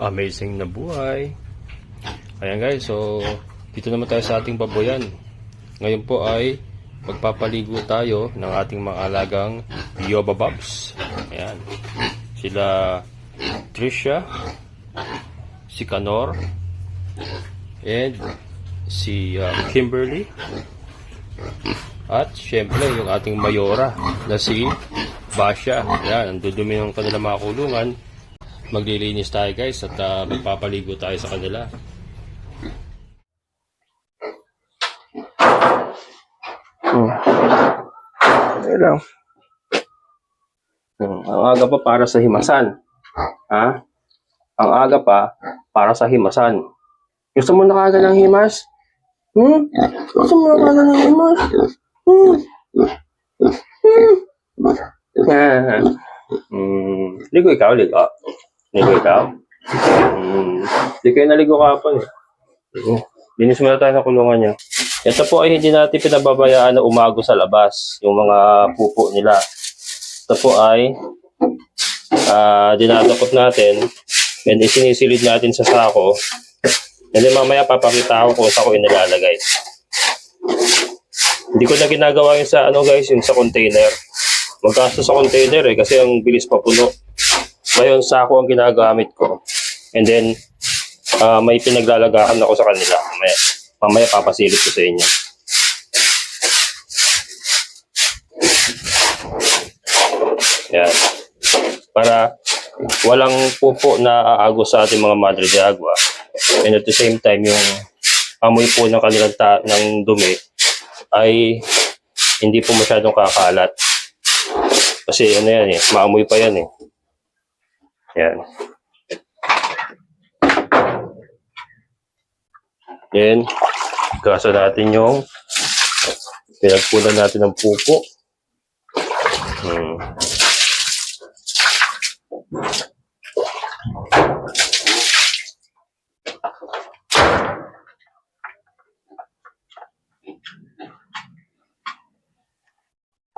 amazing na buhay. Ayan guys, so dito naman tayo sa ating baboyan. Ngayon po ay magpapaligo tayo ng ating mga alagang Yoba Bobs. Ayan. Sila Trisha, si Kanor, and si uh, Kimberly, at syempre yung ating mayora na si Basha. Yan, ang dudumi ng kanilang mga kulungan. Maglilinis tayo guys at uh, magpapaligo tayo sa kanila. Hmm. Lang. Hmm. Ang aga pa para sa himasan. Ha? Ang aga pa para sa himasan. Gusto mo na kagad ng himas? Hmm? Gusto mo na kagad ng himas? Hmm? Hmm? Ah. Hmm. Ligo ikaw, ligo. Ligo ikaw. Hmm. Di kayo naligo kapon eh. Hmm. Linis muna tayo ng kulungan niya. Ito po ay hindi natin pinababayaan na umago sa labas, yung mga pupo nila. Ito po ay ah dinadakot natin and isinisilid natin sa sako. And then mamaya papakita ko kung saan ko inilalagay. Hindi ko na ginagawa yung sa ano guys, yung sa container. Magkasto sa container eh kasi ang bilis papuno. Ngayon sako ang ginagamit ko. And then ah, may pinaglalagakan ako sa kanila. Mamaya, mamaya papasilip ko sa inyo. Yan. Para walang pupo na aagos sa ating mga madre de agua. And at the same time, yung amoy po ng kanilang ta- ng dumi ay hindi po masyadong kakalat. Kasi ano yan eh, maamoy pa yan eh. Yan. Then, gasa natin yung pinagpunan natin ng pupo. Hmm.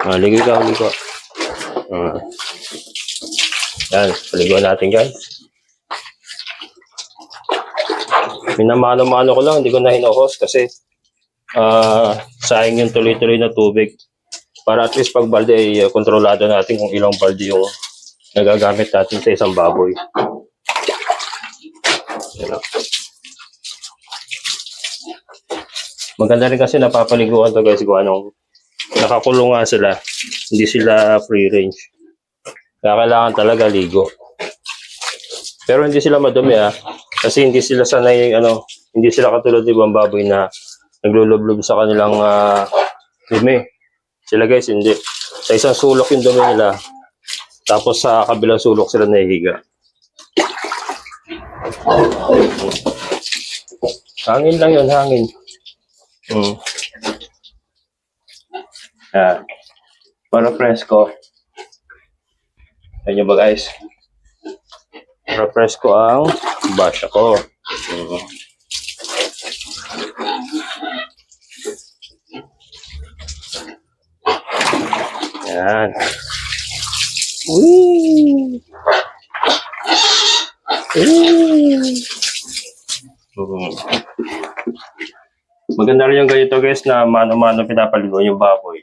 Ah, ligo ka, ligo. Ah. Yan, paliguan natin guys. Minamano-mano ko lang, hindi ko na hinuhos kasi ah sayang yung tuloy-tuloy na tubig. Para at least pag balde ay uh, kontrolado natin kung ilang balde yung nagagamit natin sa isang baboy. Yan. Maganda rin kasi napapaliguan to guys kung anong nakakulong nga sila. Hindi sila free range. Kaya kailangan talaga ligo. Pero hindi sila madumi ah. Kasi hindi sila sanay, ano, hindi sila katulad ng ibang baboy na naglulublob sa kanilang ah, dumi. Sila guys, hindi. Sa isang sulok yung dumi nila. Tapos sa kabilang sulok sila nahihiga. Hangin lang yun, hangin. Hmm. Yan. Para presko. Yan nyo ba guys? Para presko ang basya ko. Mm. Yan. Woo! Maganda rin yung ganito guys na mano-mano pinapaligo yung baboy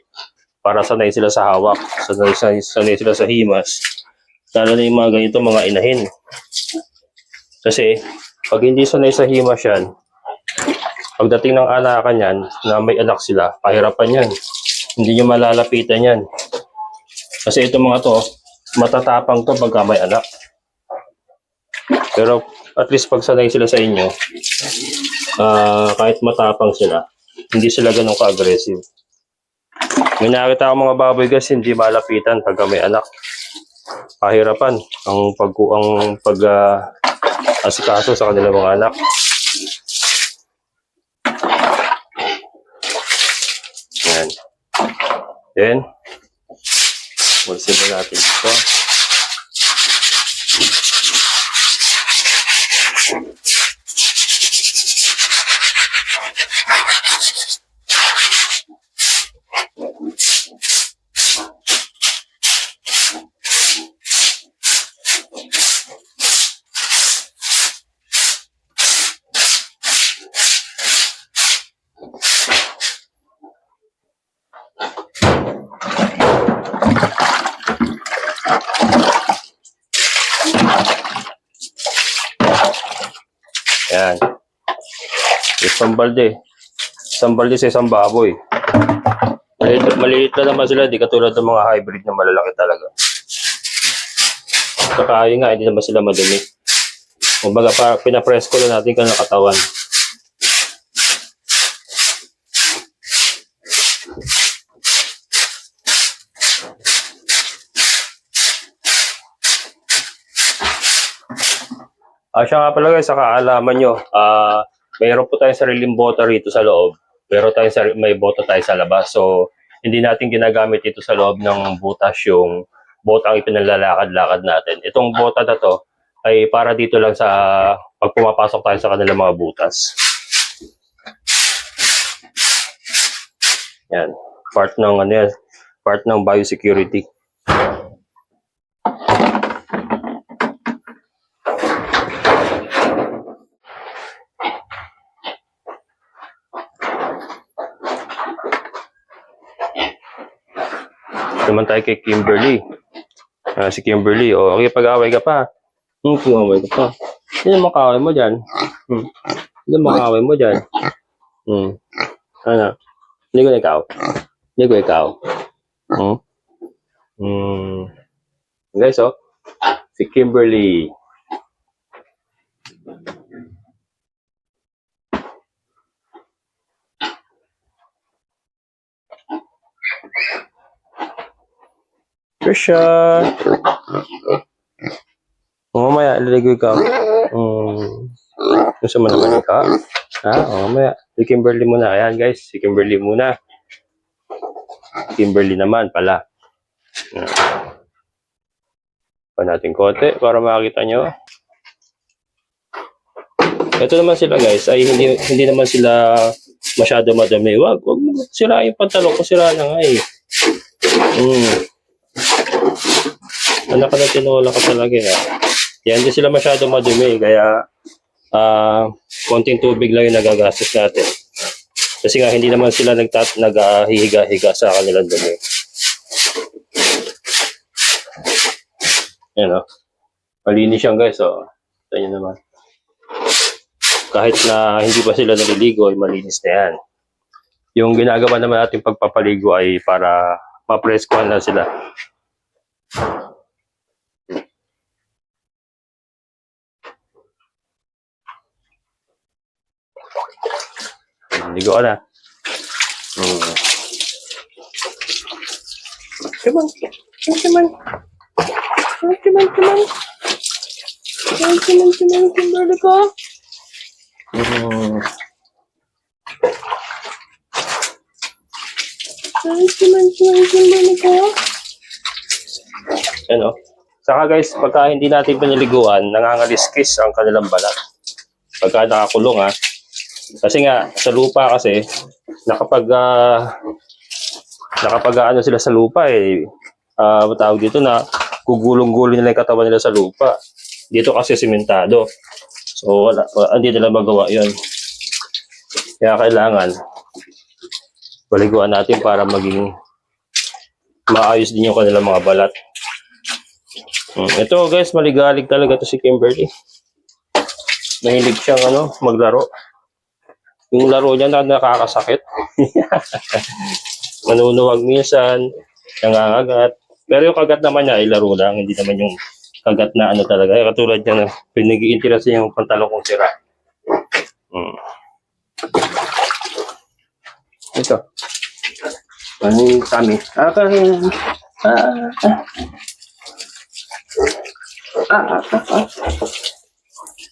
para sanay sila sa hawak, sanay, sanay sila sa himas. Lalo na yung mga ganito, mga inahin. Kasi, pag hindi sanay sa himas yan, pagdating ng anakan yan, na may anak sila, pahirapan yan. Hindi nyo malalapitan yan. Kasi itong mga to, matatapang to pagka may anak. Pero, at least pag sanay sila sa inyo, ah kahit matapang sila, hindi sila ganun ka-aggressive. May nakita ako mga baboy guys, hindi malapitan pagka may anak. Pahirapan ang pag ang pag ah, asikaso sa kanilang mga anak. Yan. Then, na natin ito. Isang balde. Isang balde sa isang baboy. Maliit, maliit na naman sila, di katulad ng mga hybrid na malalaki talaga. Saka yun nga, hindi naman sila madumi. Kumbaga, pa, pinapress ko lang natin kanang katawan. Ah, siya nga pala guys, sa kaalaman nyo, ah, mayroon po tayong sariling bota rito sa loob. Meron tayong sari- may bota tayo sa labas. So, hindi natin ginagamit ito sa loob ng butas yung bota ang ipinalalakad-lakad natin. Itong bota na to ay para dito lang sa pag pumapasok tayo sa kanilang mga butas. Yan. Part ng ano yan, part ng biosecurity. Naman tayo kay Kimberly. Ah, si Kimberly, o okay, pag-away ka pa. Hmm, pag-away ka pa. Sino makaway mo dyan? Hmm. Sino makaway mo dyan? Hmm. Ano? Hindi ko ikaw. Hindi ko ikaw. Hmm. Hmm. Guys, oh. Si Kimberly. Trisha. O, mamaya, ililigoy ka. Hmm. Gusto mo naman ka? Ha? O, mamaya. Si Kimberly muna. Ayan, guys. Si Kimberly muna. Kimberly naman pala. Pa natin konti para makita nyo. Ito naman sila guys, ay hindi hindi naman sila masyado madami. Wag, wag mo sira yung pantalon ko, sira na nga eh. Hmm. Anak ka na tinola ka talaga eh. Yan, hindi sila masyado madumi, kaya ah konting tubig lang yung nagagastos natin. Kasi nga, hindi naman sila nagtat naghihiga-higa sa kanilang dumi. Yan o. Malinis yan guys, o. Ito nyo naman. Kahit na hindi pa sila naliligo, ay malinis na yan. Yung ginagawa naman natin pagpapaligo ay para mapreskuhan na sila. Ligo ka na. Hmm. Come on. Come on. Come on, come on. Come on, come on, come on. Hmm. Come on, come on, come on, ka. Ano? Saka guys, pagka hindi natin pinaliguan, nangangaliskis ang kanilang balat. Pagka nakakulong ha, kasi nga, sa lupa kasi, nakapag, ah, nakapag ano sila sa lupa eh, ah, tawag dito na, gugulong-gulong nila yung katawan nila sa lupa. Dito kasi simentado. So, wala, wala- hindi nila magawa yon Kaya kailangan, baliguan natin para maging maayos din yung kanilang mga balat. Hmm, Ito guys, maligalig talaga to si Kimberly. Mahilig siyang ano, maglaro. Yung laro niya na nakakasakit. Manunuwag minsan, nangangagat. Pero yung kagat naman niya ay laro lang, hindi naman yung kagat na ano talaga. Eh, Katulad niya na pinag-i-interest niya yung pantalon kong sira. Hmm. Ito. Ano yung kami? Ah, kami. Ah, ah. Ah, ah, ah, ah.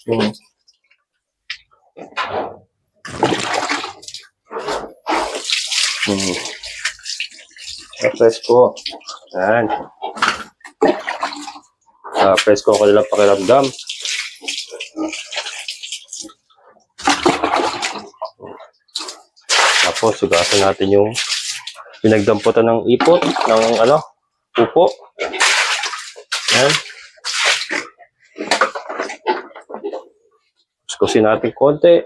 Hmm. Hmm. Press ko. Yan. Ah, press ko ko nilang pakiramdam. Tapos, sugasan natin yung pinagdamputan ng ipot, ng ano, upo. Yan. Kuskusin natin konti.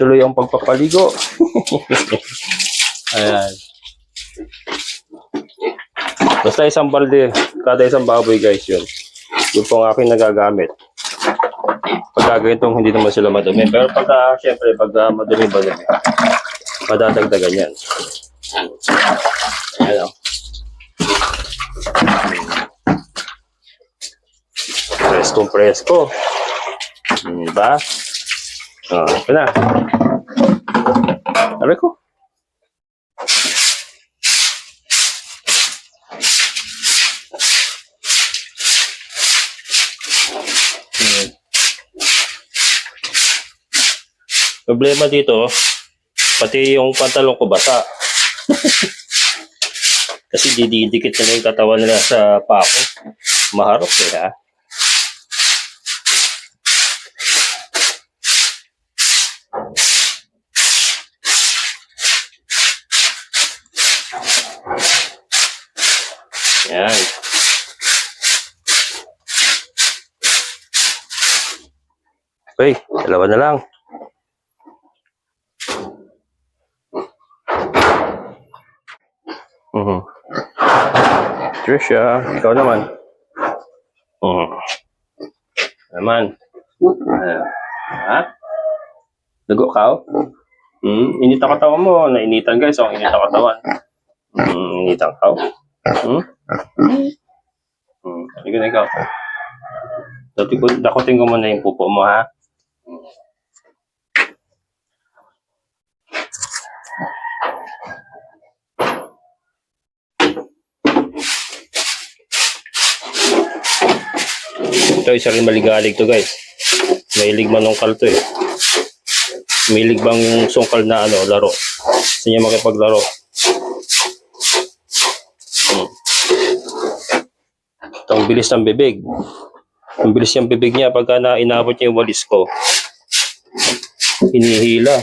Ituloy ang pagpapaligo. Ayan. Basta isang balde, kada isang baboy guys yun. Yun po ang aking nagagamit. Pag itong hindi naman sila madumi. Pero pagka, syempre, pagka madumi ba dumi, madadagdagan yan. Ayan o. Presko, presko. Hmm, Diba? Oh, ito na. Aray ko. Problema dito, pati yung pantalon ko basa. Kasi dididikit nila yung katawan nila sa pako. Maharap eh ha. Yan. Okay, dalawa na lang. Mhm. Trisha, ikaw naman. Mhm. Naman. Ah, ha? Dugo ka? Hmm, init ang katawan mo. Nainitan guys. Oh, init ang katawan. Hmm, init ang kaw. Hmm? Hmm, sige na ikaw. Dati ko, dakutin ko muna yung pupo mo, ha? Ito, isa rin maligalig to, guys. Mahilig manungkal to, eh. Mahilig bang yung sungkal na, ano, laro. Gusto niya makipaglaro. Ang bilis ng bibig. Ang bilis yung bibig niya pagka na inabot niya yung walis ko. Hinihila.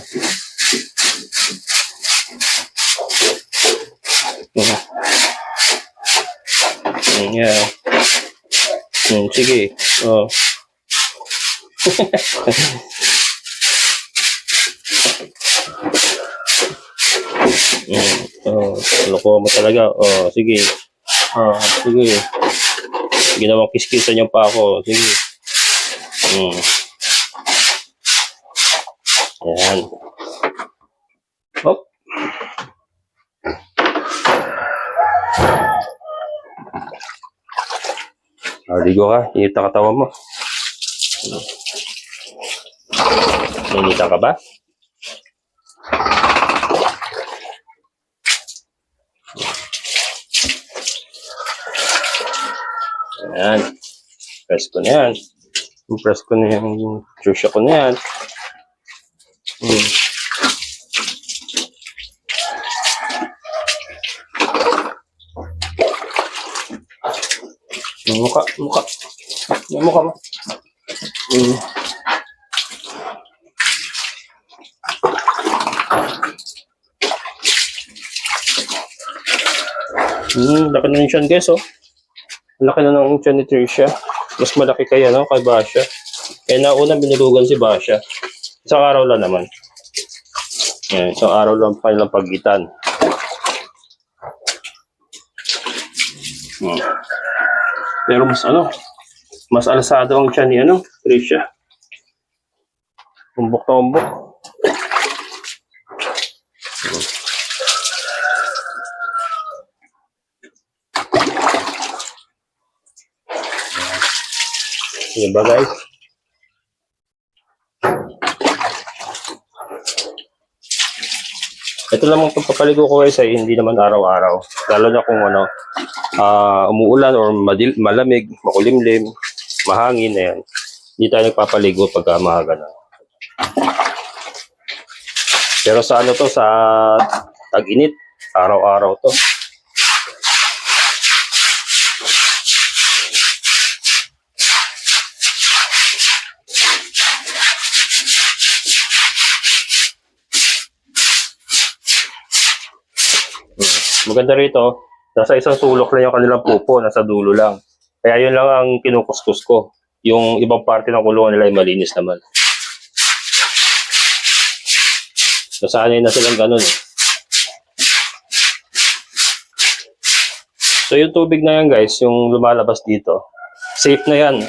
Hmm. Hmm, yeah. Hmm, sige. Oh. Hmm. Oh, loko mo talaga. Oh, sige. Oh, sige. Ginawang kiskisan yung pa ako. Sige. Hmm. Yan. Hop. Ah, ligo ka. Init na katawan mo. Inita ka ba? Ayan. Press ko na yan. Press ko na yung trisha ko na yan. Hmm. Yung mukha, mukha. Yung mukha mo. Hmm. Hmm, laki na yung siyan guys, oh. Laki na ng tiyan ni Tricia. Mas malaki kaya, no? Kay Basha. Kaya nauna binulugan si Basha. Isang araw lang naman. Yan, isang araw lang pa nilang pagitan. Hmm. Pero mas ano, mas alasado ang tiyan ni ano, Tricia. Umbok Yan ba guys? Ito namang pagpapaligo ko guys ay hindi naman araw-araw. Lalo na kung ano, ah, umuulan or madil, malamig, makulimlim, mahangin na yan. Hindi tayo nagpapaligo pagka mga ganun. Pero sa ano to, sa tag-init, araw-araw to. Maganda rito, nasa isang sulok lang yung kanilang pupo, nasa dulo lang. Kaya yun lang ang kinukuskus ko. Yung ibang parte ng kulungan nila ay malinis naman. Nasanay na silang ganun eh. So yung tubig na yan guys, yung lumalabas dito, safe na yan.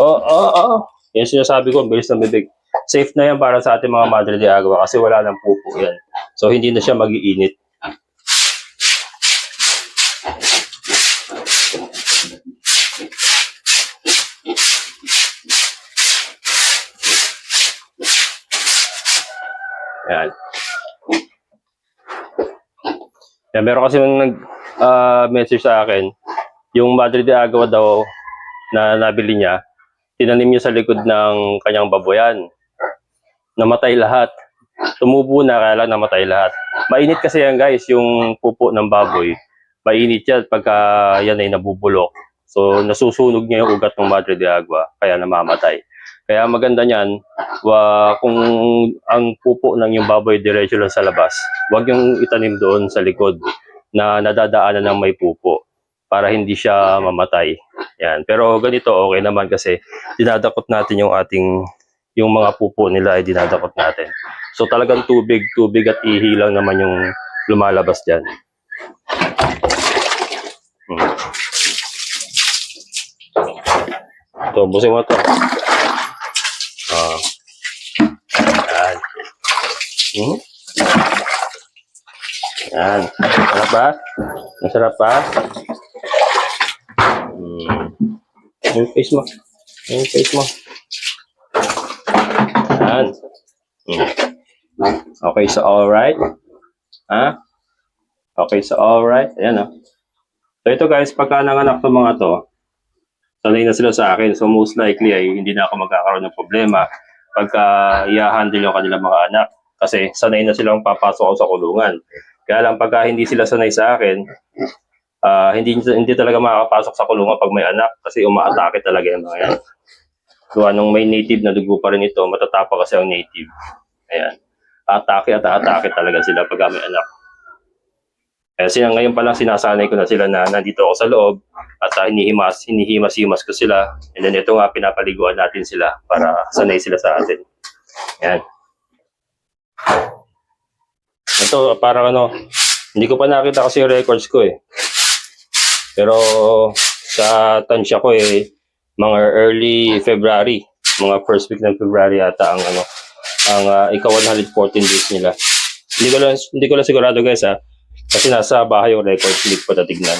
Oh, oh, oh. Yan sinasabi ko, bilis ng bibig. Safe na yan para sa ating mga Madre de Agua kasi wala nang pupo yan. So hindi na siya magiinit. Yan. Yan, meron kasi yung nag ah, message sa akin, yung Madre de Agua daw na nabili niya, tinanim niya sa likod ng kanyang baboyan. Namatay lahat. Tumubo na, kaya lang namatay lahat. Mainit kasi yan guys, yung pupo ng baboy. Mainit yan pagka yan ay nabubulok. So, nasusunog niya yung ugat ng Madre de Agua, kaya namamatay. Kaya maganda niyan, wa, kung ang pupo ng yung baboy diretso lang sa labas, huwag yung itanim doon sa likod na nadadaanan ng may pupo para hindi siya mamatay. Yan. Pero ganito okay naman kasi dinadakot natin yung ating yung mga pupo nila ay dinadakot natin. So talagang tubig, tubig at ihi lang naman yung lumalabas diyan. Hmm. Ito, busin mo to. Ah. Yan. Hmm? Yan. Masarap ba? Masarap ba? Hmm. Yung face mo. Yung face mo. Yan. Hmm. Okay, so alright. Ha? Okay, so alright. Ayan o. So ito guys, pagka nanganak to mga to, sanay na sila sa akin. So most likely ay hindi na ako magkakaroon ng problema pagka i-handle yung kanilang mga anak. Kasi sanay na silang papasok ako sa kulungan. Kaya lang pagka hindi sila sanay sa akin, ah, hindi hindi talaga makakapasok sa kulungan pag may anak kasi umaatake talaga yung mga yan. So anong may native na dugo pa rin ito, matatapa kasi ang native. Ayan. Atake at atake talaga sila pag may anak. Kaya sila ngayon pa lang sinasanay ko na sila na nandito ako sa loob at uh, hinihimas, hinihimas-himas ko sila. And then ito nga pinapaliguan natin sila para sanay sila sa atin. Yan. Ito parang ano, hindi ko pa nakita kasi yung records ko eh. Pero sa tansya ko eh, mga early February, mga first week ng February ata ang ano, ang uh, ikaw 114 days nila. Hindi ko lang hindi ko lang sigurado guys ha. Kasi nasa bahay yung record, hindi ko tatignan.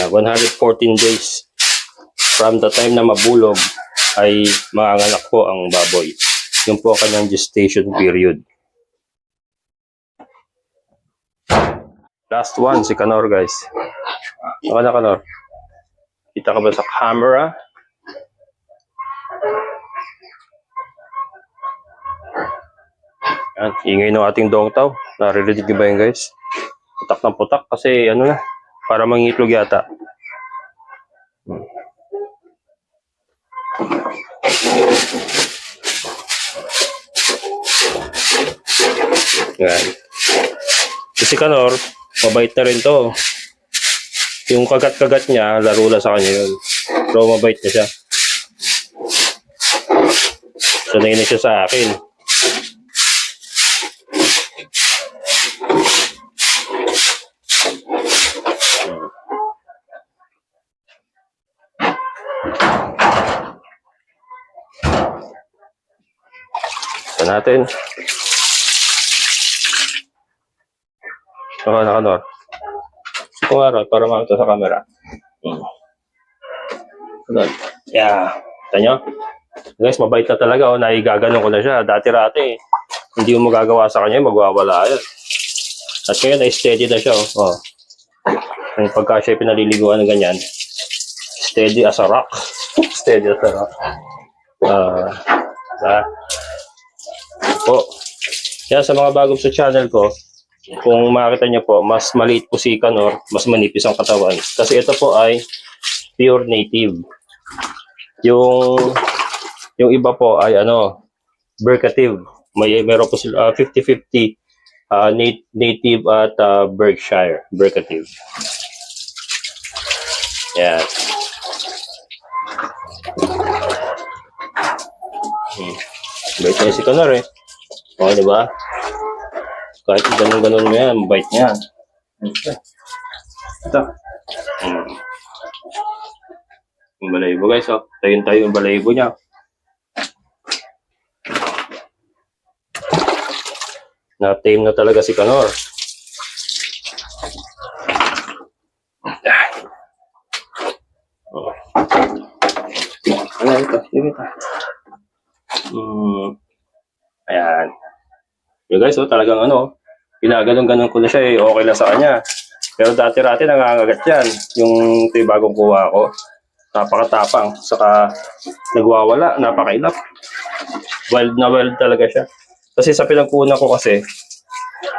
Yeah, 114 days from the time na mabulog ay manganganak po ang baboy. Yun po ang kanyang gestation period. Last one, si Kanor guys. Na Kanor. Kita ka ba sa camera? Yan, ingay ng ating dongtaw. Naririnig niyo ba yun guys? Putak ng putak kasi ano na, para mangitlog yata. Hmm. Yan. Kasi Kanor, mabait na rin to. Yung kagat-kagat niya, laro na sa kanya yun. Pero mabait na siya. Sanay na siya sa akin. Ito natin. Ito na kanor. Ito nga rin, para makita sa camera. Hmm. Ganun. Yeah. Ito nyo? Guys, mabait na talaga. Oh. Naigaganon ko na siya. Dati-rati, hindi mo magagawa sa kanya, magwawala yan. At ngayon, ay steady na siya. Oh. oh. Ang pagka siya pinaliliguan ng ganyan, steady as a rock. steady as a rock. Ah, uh, po. Kaya sa mga bagong sa channel ko, kung makita nyo po, mas maliit po si Canor, mas manipis ang katawan. Kasi ito po ay pure native. Yung yung iba po ay ano, Berkative. May meron po sila 50-50 uh, uh, nat- native at uh, Berkshire, Berkative. Yan. Hmm. Bait na si Canor eh. O, di ba? Kahit ganun-ganun mo yan, bait niya. Ito. Hmm. Yung balayibo guys, oh. Tayon tayo yung balayibo niya. Na-tame na talaga si Kanor. Oh. Ano ito? Sige ito. Hmm. Ayan. Yung guys, oh, talagang ano, ginaganon-ganon ko na siya eh, okay lang sa kanya. Pero dati-rati nangangagat yan. Yung ito yung bagong kuha ko. Napakatapang. Saka nagwawala, napakailap. Wild na wild talaga siya. Kasi sa pinagkunan ko kasi,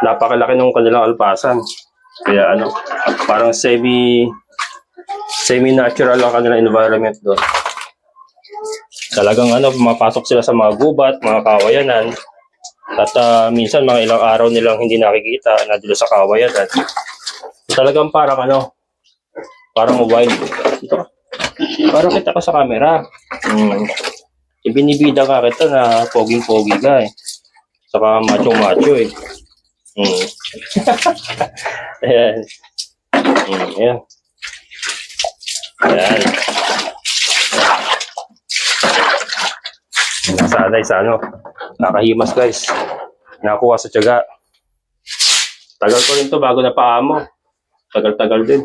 napakalaki ng kanilang alpasan. Kaya ano, parang semi semi-natural ang kanilang environment doon. Talagang ano, pumapasok sila sa mga gubat, mga kawayanan. At ah, minsan mga ilang araw nilang hindi nakikita na dito sa kawayanan. Talagang parang ano, parang wild. Ito. Parang kita ka sa camera. Hmm. Ibinibida ka kita na poging-pogi ka eh. Saka macho-macho eh. Hmm. ayan. Hmm, ayan. Ayan. Nasanay sa ano. Nakahimas guys. Nakuha sa tiyaga. Tagal ko rin to bago na paamo. Tagal-tagal din.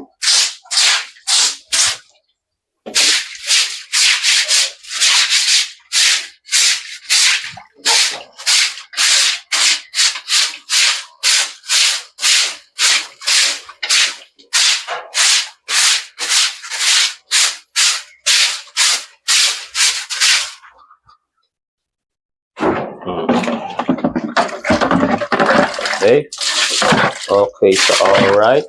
Okay. Okay, so all right.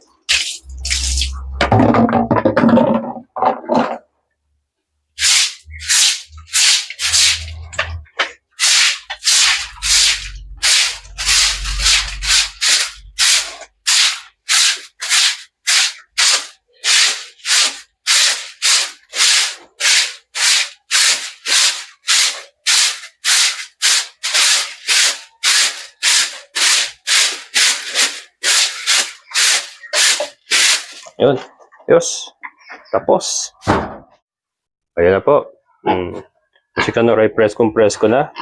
Tapos. Ayan na po. Hmm. Kanor ay press compress ko na.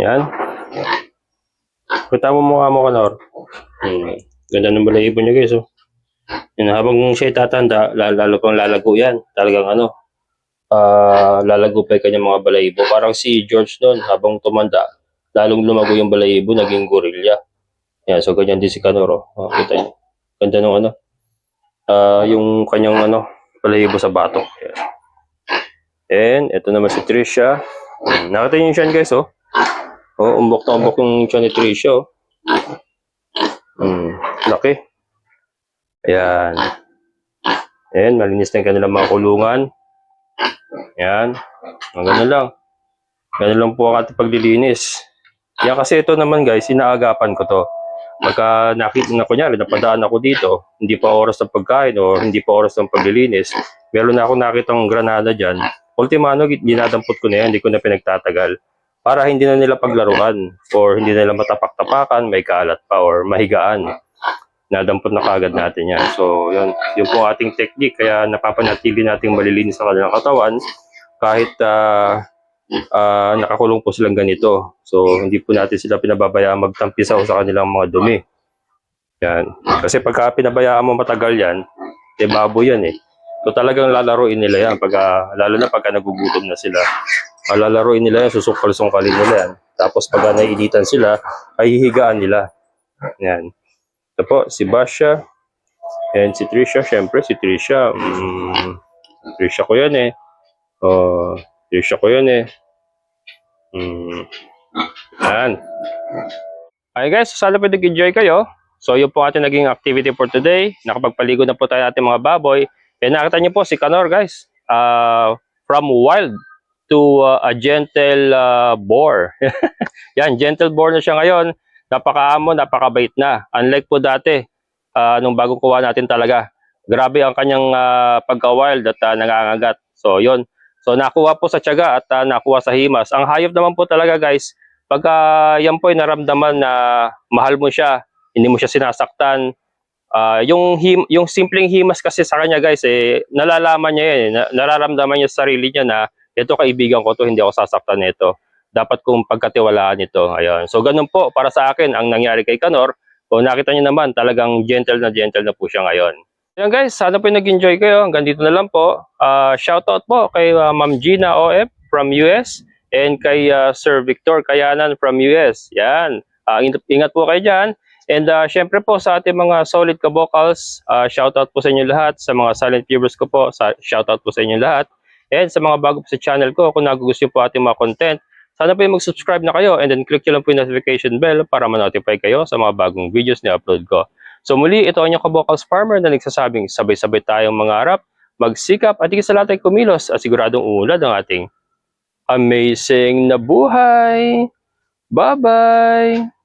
Yan. Kita mo mukha mo kanor. Hmm. Ganda ng balahibo niya guys. Oh. Yun, habang siya tatanda, la- lalo pang lalago yan. Talagang ano, ah lalago pa yung kanyang mga balahibo. Parang si George doon, habang tumanda, lalong lumago yung balahibo, naging gorilla. Yan, so ganyan din si Kanoro. Oh, kita niyo. Ganda ng ano, ah yung kanyang ano, balahibo sa batok. Yan. And, ito naman si Trisha. Nakita niyo siyan guys, oh. Oh, umbok na umbok yung siya ni Trisha, oh. Hmm, laki. Ayan. Ayan, malinis na yung kanilang mga kulungan. Ayan. Ang ganun lang. Ganun lang po ang ating paglilinis. Yan kasi ito naman guys, inaagapan ko to. Pagka nakita na kunyari, napadaan ako dito, hindi pa oras ng pagkain o hindi pa oras ng paglilinis, meron na ako nakitang granada dyan. Ultimano, dinadampot ko na yan, hindi ko na pinagtatagal. Para hindi na nila paglaruan or hindi nila matapak-tapakan, may kalat pa or mahigaan. Nadampot na kagad natin yan. So, yun, yun po ating technique. Kaya napapanatili nating malilinis sa kanilang katawan kahit ah, ah, nakakulong po silang ganito. So, hindi po natin sila pinababayaan magtampisaw sa kanilang mga dumi. Yan. Kasi pagka pinabayaan mo matagal yan, eh babo yan eh. So talagang lalaroin nila yan, pagka, lalo na pagka nagugutom na sila. Ah, lalaroin nila yan, susukal-sungkalin nila yan. Tapos pagka nainitan sila, ay hihigaan nila. Yan. Ito po, si Basha. And si Trisha, syempre si Trisha. Mm, Trisha ko yan eh. Oh, Trisha ko yan eh. Mm. Yan. Okay guys, sana pwede enjoy kayo. So yun po ating naging activity for today. Nakapagpaligo na po tayo ating mga baboy. And nakita niyo po si Kanor guys. Uh, from wild to uh, a gentle uh, boar. Yan, gentle boar na siya ngayon. Napakaamo, napakabait na. Unlike po dati, uh, nung bagong kuha natin talaga. Grabe ang kanyang uh, pagka-wild at uh, nangangagat. So yun, So nakuha po sa tiyaga at ah, nakuha sa himas. Ang hayop naman po talaga guys, pagka yan po ay naramdaman na mahal mo siya, hindi mo siya sinasaktan, ah, yung him, yung simpleng himas kasi sa kanya guys eh nalalaman niya yan, eh, na, nararamdaman niya sa sarili niya na ito kaibigan ko to, hindi ako sasaktan nito. Dapat kong pagkatiwalaan ito. Ayun. So ganun po para sa akin ang nangyari kay Kanor. Kung nakita niyo naman talagang gentle na gentle na po siya ngayon. Ayan guys, sana po nag-enjoy kayo. Hanggang dito na lang po. Ah, shoutout po kay ah, Ma'am Gina OF from US and kay ah, Sir Victor Kayanan from US. Yan. Ah, ingat, po kayo dyan. And uh, syempre po sa ating mga solid ka-vocals, ah, shoutout po sa inyo lahat. Sa mga silent viewers ko po, sa, shoutout po sa inyo lahat. And sa mga bago po sa channel ko, kung nagugustuhan po ating mga content, sana po yung mag-subscribe na kayo and then click nyo lang po yung notification bell para ma-notify kayo sa mga bagong videos na upload ko. So muli, ito ang inyong ka-vocals farmer na nagsasabing sabay-sabay tayong mangarap, magsikap at higit sa lahat ay kumilos at siguradong uunlad ang ating amazing na buhay. Bye-bye!